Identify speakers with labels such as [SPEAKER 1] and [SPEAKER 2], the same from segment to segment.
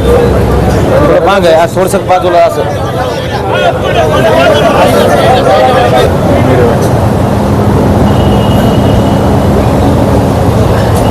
[SPEAKER 1] माग आहे आज थोडस बाजूला असं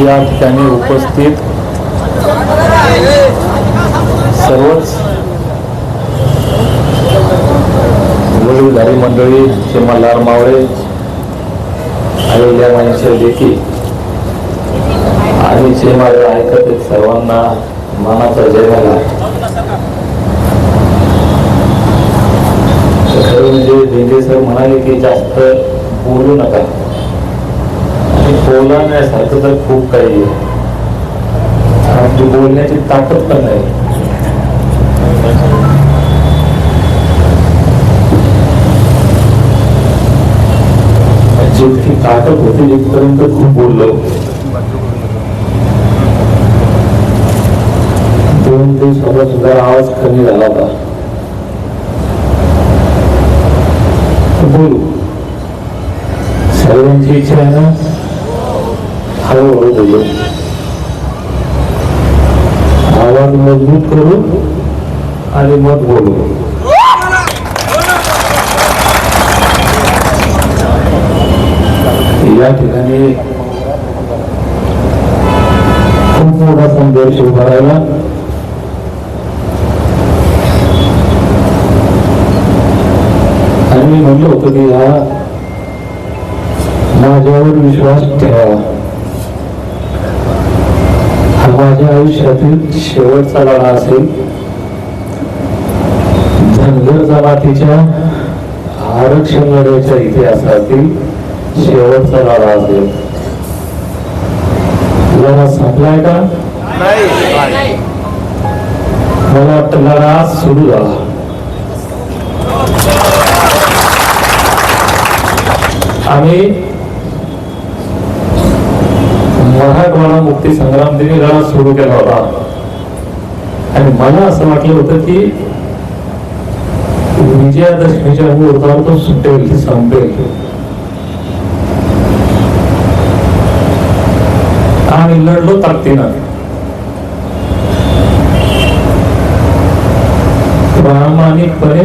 [SPEAKER 2] या ठिकाणी उपस्थित सर्वच वडीलधारी मंडळी किंवा मल्हार मावळे अयोध्या माईंच्या देखील आणि जे माझ्या ऐकत सर्वांना. मानाचा जय झाला खरं म्हणजे भेंडे सर म्हणाले की जास्त बोलू नका. आणि बोलण्यासारखं तर खूप काही आहे. आमची बोलण्याची ताकद पण नाही. जितकी ताकद होती तिथपर्यंत खूप बोललो. दोन दिवसाला सुद्धा आवाज कमी झाला होता. बोलू. सर्वांची इच्छा आहे ना? हळूहळू बोलू. आवाज मजबूत करू आणि मग बोलू. या ठिकाणी खूप मोठा संघर्ष उभा राहिला आणि मी म्हणलं होतं की हा माझ्यावर विश्वास ठेवा. माझ्या आयुष्यातील शेवटचा लढा असेल. धनगर जमातीच्या आरक्षण लढ्याच्या इतिहासातील शेवटचा लढा असेल. लढा संपलाय का? मला वाटतं लढा आज सुरू झाला. आम्ही मराठवाडा मुक्ती संग्राम दिनी लढा सुरू केला होता. आणि मला असं वाटलं होतं की विजयादशमीच्या मुहूर्तावर तो सुटेल की संपेल. आणि लढलो ताकदीनं. प्रामाणिकपणे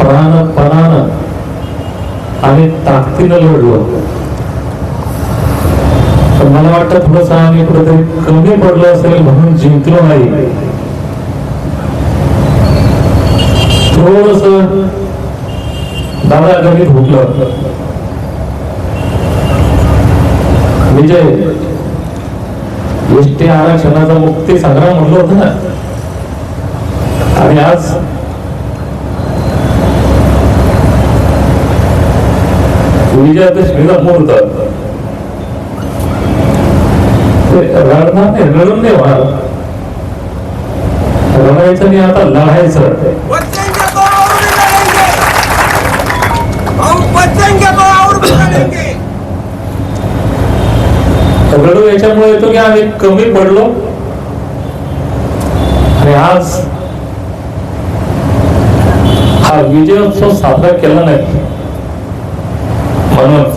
[SPEAKER 2] प्राणपणानं आणि ताकदीनं लढलो. तर मला वाटतं थोडंसं आम्ही कुठेतरी कमी पडलो असेल म्हणून जिंकलो नाही. थोडस दादा कमी हुकलं. विजय एसटी आरक्षणाचा मुक्ती संग्राम म्हणलं होतं ना? आणि आज विजयादशमीचा मुहूर्त रडणार नाही रडून नाही रडायचं नाही आता लढायचं रडू याच्यामुळे येतो की आम्ही कमी पडलो. आणि आज हा विजयोत्सव साजरा केला नाही. म्हणून.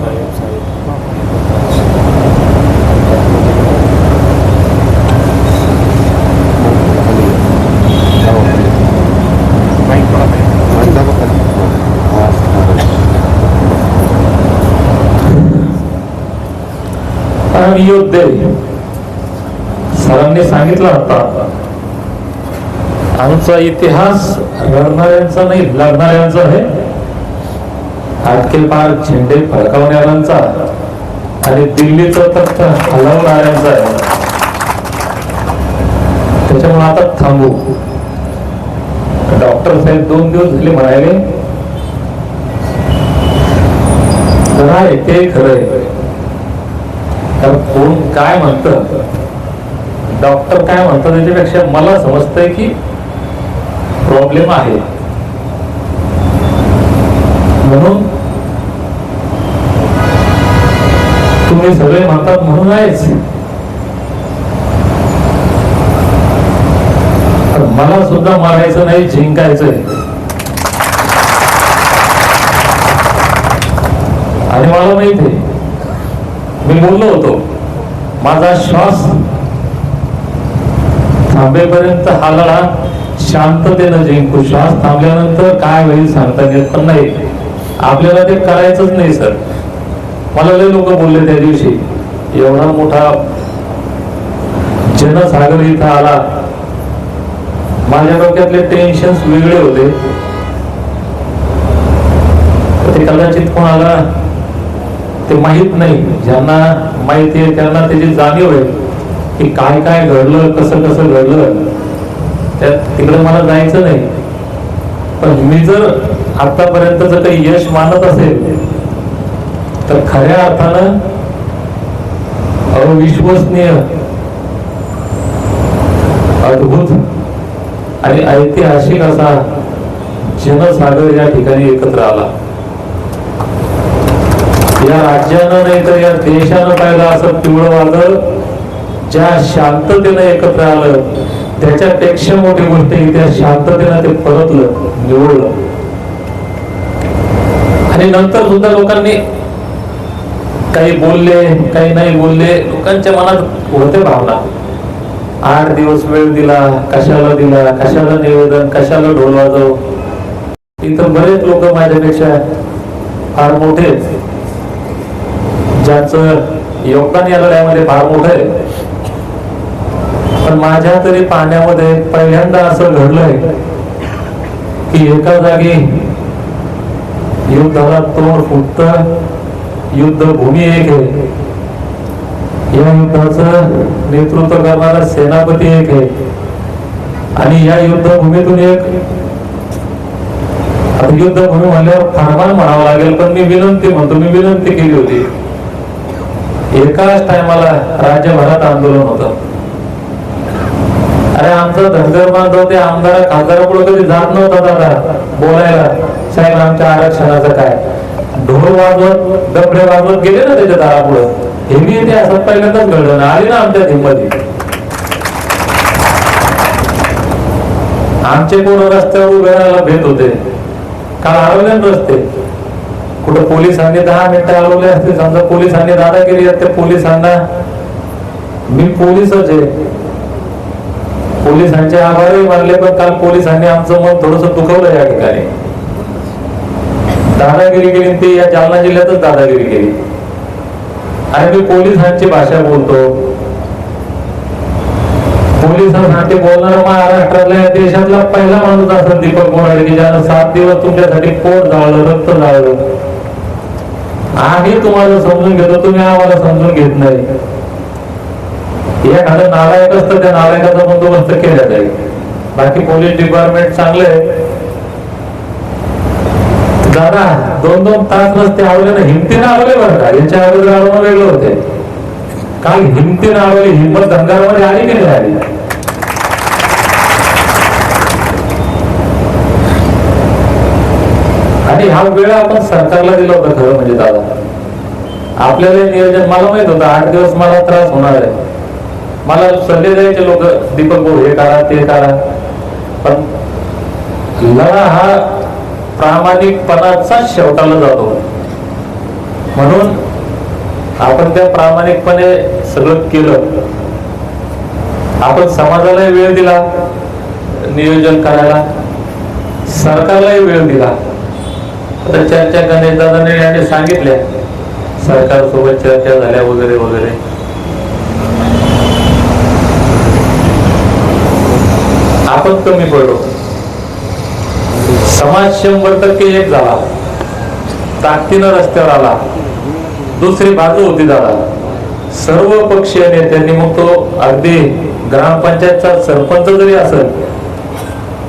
[SPEAKER 2] योद्धे सरांनी सांगितलं होता आमचा इतिहास रडणाऱ्यांचा नाही लढणाऱ्यांचा आहे. पार झेंडे फडकावणाऱ्यांचा आणि दिल्लीचं तख्त हलवणाऱ्यांचा आहे. त्याच्यामुळे आता थांबू. डॉक्टर साहेब दोन दिवस झाले म्हणाले खरं आहे ते खरं आहे तर कोण काय म्हणतं? डॉक्टर काय म्हणतात त्याच्यापेक्षा मला समजतंय की प्रॉब्लेम आहे. म्हणून तुम्ही सगळे म्हणतात म्हणून आहेच. मला सुद्धा मारायचं नाही जिंकायचंय. आणि मला माहीत आहे मी बोललो होतो माझा श्वास थांबेपर्यंत हा लढा शांततेनं जिंकू. श्वास थांबल्यानंतर काय होईल सांगता येत पण नाही. आपल्याला ते करायचंच नाही सर. मला लय लोक बोलले त्या दिवशी एवढा मोठा जनसागर इथं आला. माझ्या डोक्यातले टेन्शन वेगळे होते. ते कदाचित कोणाला ते माहीत नाही. ज्यांना माहिती आहे त्यांना त्याची जाणीव आहे की काय काय घडलं कसं कसं घडलं. त्यात तिकडे मला जायचं नाही. पण मी जर आतापर्यंतच काही यश मानत असेल तर खऱ्या अर्थानं अविश्वसनीय अद्भुत आणि ऐतिहासिक असा जनसागर या ठिकाणी एकत्र आला. या राज्यानं नाही तर या देशानं पाहिलं असं पिवळं वादळ ज्या शांततेनं एकत्र आलं त्याच्यापेक्षा मोठी गोष्ट ही त्या शांततेनं ते परतलं निवडलं. आणि नंतर सुद्धा लोकांनी काही बोलले काही नाही बोलले लोकांच्या मनात होते भावना. आठ दिवस वेळ दिला कशाला दिला कशाला निवेदन कशाला ढोल वाजव. इथं बरेच लोक माझ्यापेक्षा फार मोठे आहेत. ज्यांचं योगदान या लढ्यामध्ये फार मोठं आहे. पण माझ्या तरी पाण्यामध्ये पहिल्यांदा असं घडलंय की एका जागी युद्धाला तोंड फुटत युद्ध भूमी एक आहे या युद्धाचं नेतृत्व करणारा सेनापती एक आहे. आणि या युद्धभूमीतून एक आता युद्धभूमी म्हणल्यावर फरमान म्हणावं लागेल पण मी विनंती म्हणतो मी विनंती केली होती. एकाच टायमाला राज्यभरात आंदोलन होतं. अरे आमचं धनगर बांधव ते आमदार खासदारापुढे कधी जात नव्हता दादा बोलायला साहेब आमच्या आरक्षणाचं काय? ढोल वाजवत डबडे वाजवत गेले ना त्याच्या दारापुढं. हे मी ते असं पहिल्यांदाच घडलं ना आली ना आमच्या हिंमती आमचे कोण रस्त्यावर उभे राहायला भेट होते? काल हरवले रस्ते. कुठं पोलिसांनी दहा मिनिटं हरवले असते समजा पोलिसांनी दादागिरी आहे, त्या पोलिसांना. मी पोलिसच आहे. पोलिसांचे आभारही मानले पण काल पोलिसांनी आमचं मन थोडस दुखवलं या ठिकाणी. दादागिरी केली ते या जालना जिल्ह्यातच दादागिरी केली. आणि मी पोलिसांची भाषा बोलतो. पोलिसांसाठी बोलणारा महाराष्ट्रातल्या देशातला पहिला माणूस असेल दीपक बोराडे की ज्यानं सात दिवस तुमच्यासाठी पोट जाळलं रक्त जाळलं. आम्ही तुम्हाला समजून घेतो तुम्ही आम्हाला समजून घेत नाही. एखादं नालायक असतं त्या नालायकाचा बंदोबस्त केला जाईल. बाकी पोलीस डिपार्टमेंट चांगलं आहे. दादा दोन दोन तास रस्ते आवले ना हिमतीने आवडले बरं का? याच्या अगोदर आवडणं वेगळं होते. काल हिमतीने आवडली हिंमत धंगारामध्ये आली की नाही आली? आणि हा वेळ आपण सरकारला दिला होता खरं म्हणजे दादा. आपल्याला नियोजन मला माहीत होतं आठ दिवस मला त्रास होणार आहे. मला सल्ले द्यायचे लोक दीपक भाऊ हे करा ते करा पण लढा हा प्रामाणिकपणाचा शेवटाला जातो. म्हणून आपण त्या प्रामाणिकपणे सगळं केलं. आपण समाजालाही वेळ दिला नियोजन करायला. सरकारलाही वेळ दिला. आता चर्चा गणेश दादाने यांनी सांगितल्या सरकारसोबत चर्चा झाल्या वगैरे वगैरे. आपण कमी पडलो. समाज शंभर टक्के एक झाला. ताकदीनं रस्त्यावर आला. दुसरी बाजू होती दादा. सर्व पक्षीय नेत्यांनी मग तो अगदी ग्रामपंचायतचा सरपंच जरी असेल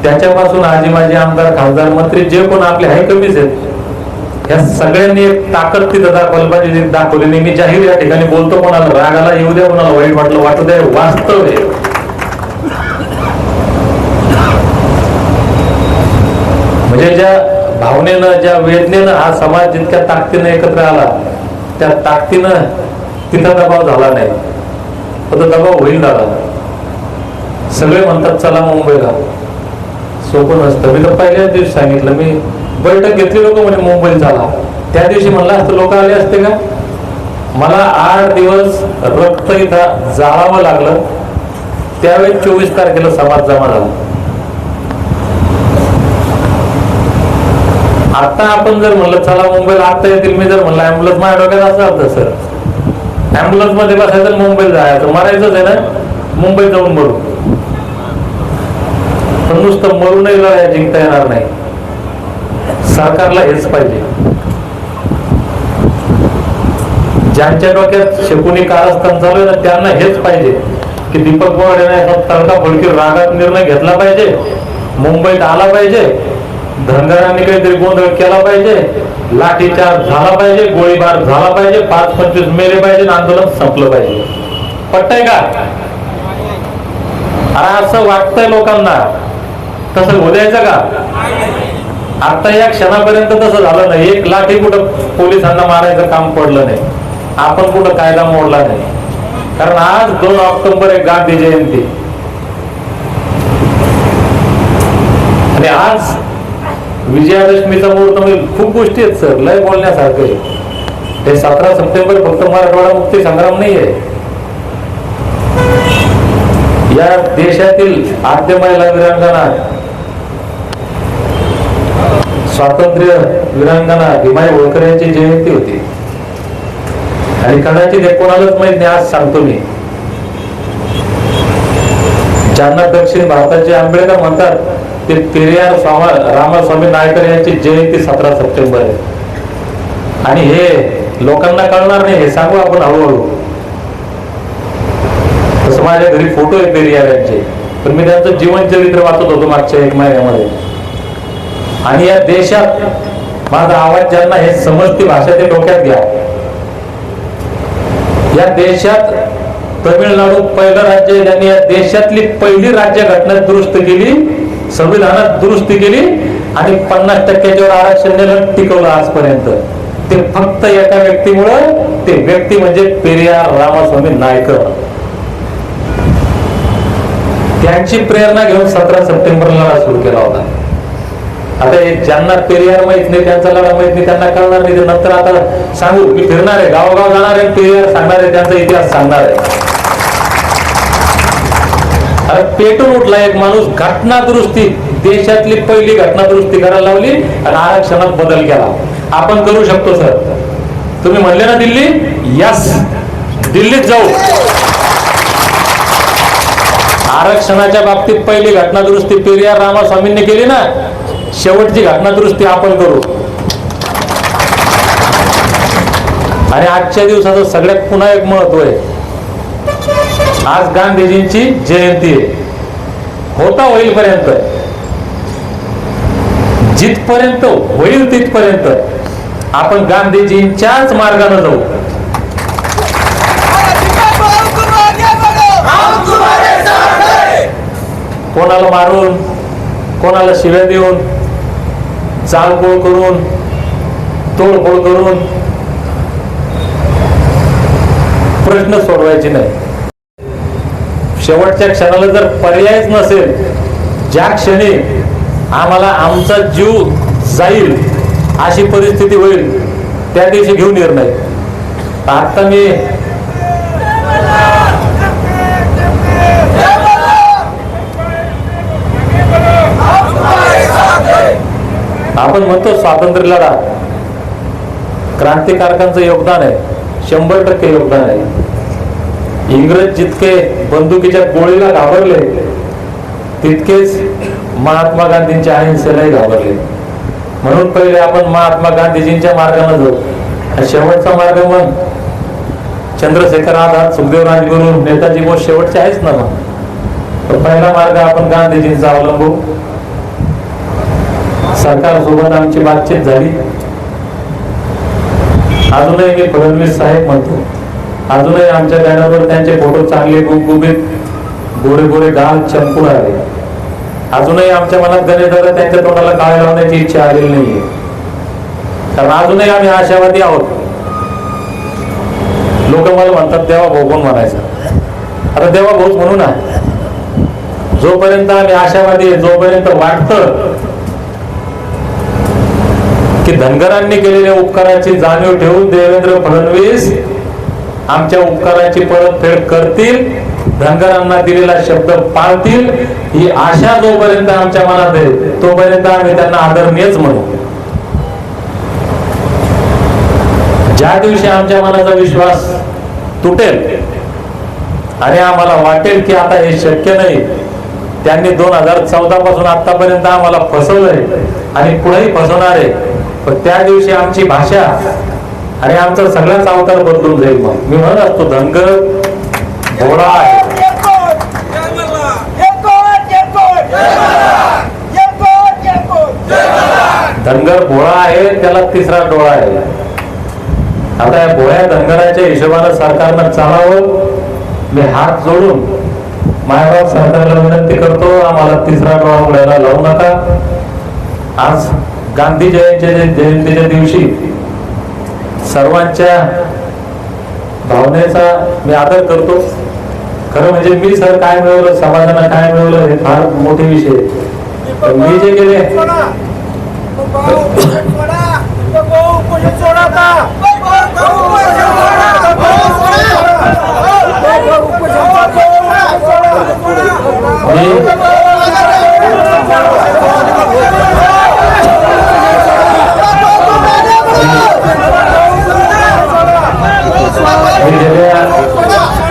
[SPEAKER 2] त्याच्यापासून आजी माझे आमदार खासदार मंत्री जे कोण आपले आहे कमीच आहेत या सगळ्यांनी एक ताकद तिथं दाखवली पाहिजे दाखवलेली दाखवली. नाही मी जाहीर या ठिकाणी बोलतो कोणाला रागाला येऊ द्या कोणाला वाईट वाटलं वाटू द्या वास्तव आहे. म्हणजे ज्या भावनेनं ज्या वेदनेनं हा समाज जितक्या ताकदीनं एकत्र आला त्या ताकदीनं तिथं दबाव झाला नाही. फक्त दबाव होईल झाला सगळे म्हणतात चला मुंबईला. सोपं नसतं. मी तर पहिल्याच दिवशी सांगितलं मी बैठक घेतली लोक म्हणे मुंबईत झाला त्या दिवशी म्हणलं असतं लोक आले असते का? मला आठ दिवस रक्त इथं जाळावं लागलं. त्यावेळी चोवीस तारखेला समाज जमा झाला. आता आपण जर म्हणलं चला मुंबईला आता येतील. मी जर म्हणलं अँब्युलन्स माझ्या डोक्यात असं अर्थ सर. अँब्युलन्समध्ये बसायचं मुंबईला जायचं. मरायचंच आहे ना? मुंबईत जाऊन मरू. पण नुसतं मरूनही लढाया जिंकता येणार नाही. सरकारला हेच पाहिजे. ज्यांच्या डोक्यात शेकुनी कारस्थान चालू आहे ना त्यांना हेच पाहिजे की दीपक बोर्ड यांना तडका फडकी रागात निर्णय घेतला पाहिजे. मुंबईत आला पाहिजे. धनगरांनी काहीतरी गोंधळ केला पाहिजे लाठीचार झाला पाहिजे गोळीबार झाला पाहिजे पाच पंचवीस मेले पाहिजे आंदोलन संपलं पाहिजे. पटतंय का? अरे असं वाटतंय लोकांना. तसं होऊ द्यायचं का? आता या क्षणापर्यंत तसं झालं नाही. एक लाठी कुठं पोलिसांना मारायचं काम पडलं नाही. आपण कुठं कायदा मोडला नाही. कारण आज दोन ऑक्टोबर आहे गांधी जयंती. आणि आज विजयादशमीचा मुहूर्त म्हणजे खूप गोष्टी आहेत सर लय बोलण्यासारखं आहे. हे सतरा सप्टेंबर फक्त मराठवाडा मुक्ती संग्राम नाही आहे या देशातील आद्य महिला वीरांगना स्वातंत्र्य वीरांगणा भीमाई होळकर यांची जयंती होती. आणि कदाचित हे कोणालाच माहीत नाही आज सांगतो मी. ज्यांना दक्षिण भारताचे आंबेडकर म्हणतात ते पेरियार रामास्वामी नायकर यांची जयंती सतरा सप्टेंबर आहे. आणि हे लोकांना कळणार नाही हे सांगू आपण हळूहळू. तसं माझ्या घरी फोटो आहे पेरियार यांचे. पण मी त्यांचं जीवन चरित्र वाचत होतो मागच्या एक महिन्यामध्ये. आणि या देशात माझा आवाज ज्यांना हे समजती भाषा ते डोक्यात घ्या. या देशात तमिळनाडू पहिलं राज्य आहे त्यांनी या देशातली पहिली राज्य घटना दुरुस्त केली. संविधानात दुरुस्ती केली आणि पन्नास टक्क्याच्यावर आरक्षण दिलं टिकवलं आजपर्यंत. ते फक्त एका व्यक्तीमुळं ते व्यक्ती म्हणजे पेरियार रामास्वामी नायकर. त्यांची प्रेरणा घेऊन सतरा सप्टेंबरला लढा सुरू केला होता. आता ज्यांना पेरियार माहीत नाही त्यांचा लढा माहीत नाही त्यांना कळणार नाही. नंतर आता सांगू मी फिरणार आहे गावोगाव जाणार आहे पेरियार सांगणार आहे त्यांचा इतिहास सांगणार आहे. पेटून उठला एक माणूस घटना दुरुस्ती देशातली पहिली घटना दुरुस्ती करायला लावली आणि आरक्षणात बदल केला. आपण करू शकतो सर. तुम्ही म्हणले ना दिल्ली? यस दिल्लीत जाऊ. आरक्षणाच्या बाबतीत पहिली घटना दुरुस्ती पेरियार रामास्वामींनी केली ना? शेवटची घटना दुरुस्ती आपण करू. आणि आजच्या दिवसाचं सगळ्यात पुन्हा एक महत्त्व आहे. आज गांधीजींची जयंती आहे. होता होईल पर्यंत जिथपर्यंत होईल तिथपर्यंत आपण गांधीजींच्याच मार्गाने जाऊ. कोणाला मारून कोणाला शिव्या देऊन जाळपोळ करून तोडफोड करून प्रश्न सोडवायचे नाही. शेवटच्या क्षणाला जर पर्यायच नसेल ज्या क्षणी आम्हाला आमचा जीव जाईल अशी परिस्थिती होईल त्या दिवशी घेऊ निर्णय. आता मी आपण म्हणतो स्वातंत्र्य लढा क्रांतिकारकांचं योगदान आहे शंभर टक्के योगदान आहे. इंग्रज जितके बंदुकीच्या गोळीला घाबरले तितकेच महात्मा गांधींच्या अहिंसेलाही घाबरले. म्हणून पहिले आपण महात्मा गांधीजींच्या मार्गाने जाऊ. शेवटचा मार्ग मग चंद्रशेखर आझाद सुखदेव राजगुरू नेताजी बोस शेवटचे आहेच ना मग. पण पहिला मार्ग आपण गांधीजींचा अवलंबू. सरकारसोबत आमची बातचीत झाली. अजूनही मी फडणवीस साहेब म्हणतो. अजूनही आमच्या बॅनरवर त्यांचे फोटो चांगले गुबगुबीत गोरे गोरे गाल चमकून आले. अजूनही आमच्या मनात गणेश त्यांच्या तोंडाला काळे लावण्याची इच्छा आलेली नाहीये. कारण अजूनही आम्ही आशावादी आहोत. लोक मला म्हणतात देवा भाऊ कोण म्हणायचं? आता देवा भाऊच म्हणू ना. जोपर्यंत आम्ही आशावादी आहे जोपर्यंत वाटत की धनगरांनी केलेल्या उपकाराची जाणीव ठेवून देवेंद्र फडणवीस आमच्या उपकाराची परतफेड करतील धनगरांना दिलेला शब्द पाळतील ही आशा जोपर्यंत आमच्या मनात आहे तोपर्यंत आम्ही त्यांना आदरणीयच म्हणू. ज्या दिवशी आमच्या मनाचा विश्वास तुटेल आणि आम्हाला वाटेल की आता हे शक्य नाही त्यांनी दोन हजार चौदा पासून आतापर्यंत आम्हाला फसवलंय आणि पुढेही फसवणार आहे पण त्या दिवशी आमची भाषा आणि आमचा सगळ्याच अवतार बदलून जाईल मग. मी म्हणत असतो धनगर घोडा आहे. धनगर भोळा आहे त्याला तिसरा डोळा आहे. आता या भोळ्या धनगराच्या हिशोबानं सरकारनं चालावं. मी हात जोडून मायबाप सरकारला विनंती करतो आम्हाला तिसरा डोळा उघडायला लावू नका. आज गांधी जयंतीच्या जयंतीच्या दिवशी सर्वांच्या भावनेचा मी आदर करतो. खरं म्हणजे मी सर काय मिळवलं समाजाला काय मिळवलं हे फार मोठे विषय मी जे केले 언제나